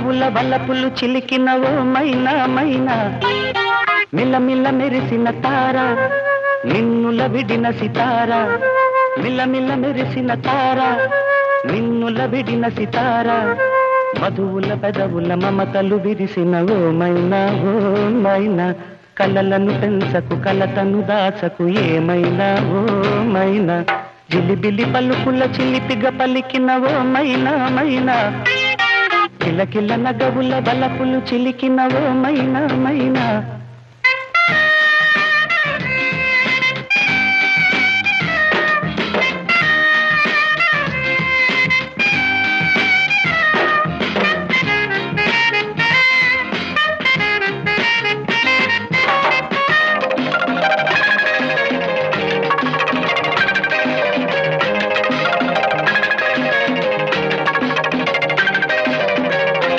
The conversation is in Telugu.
అడవుల వల్లపులు చిలికిన ఓ మైనా. మైనా మిల్లమిల్ల మెరిసిన తార నిన్నుల విడిన సితార. మిల్లమిల్ల మెరిసిన తార నిన్నుల విడిన సితార. మధువుల పెదవుల మమతలు విరిసిన ఓ మైనా ఓ మైనా. కలలను పెంచకు కలతను దాచకు ఏమైనా ఓ మైనా. జిలిబిలి పలుకుల చిలిపిగ పలికిన ఓ మైనా మైనా. కిలకిల నగవుల బలపులు చిలికిన ఓ మైనా మైనా.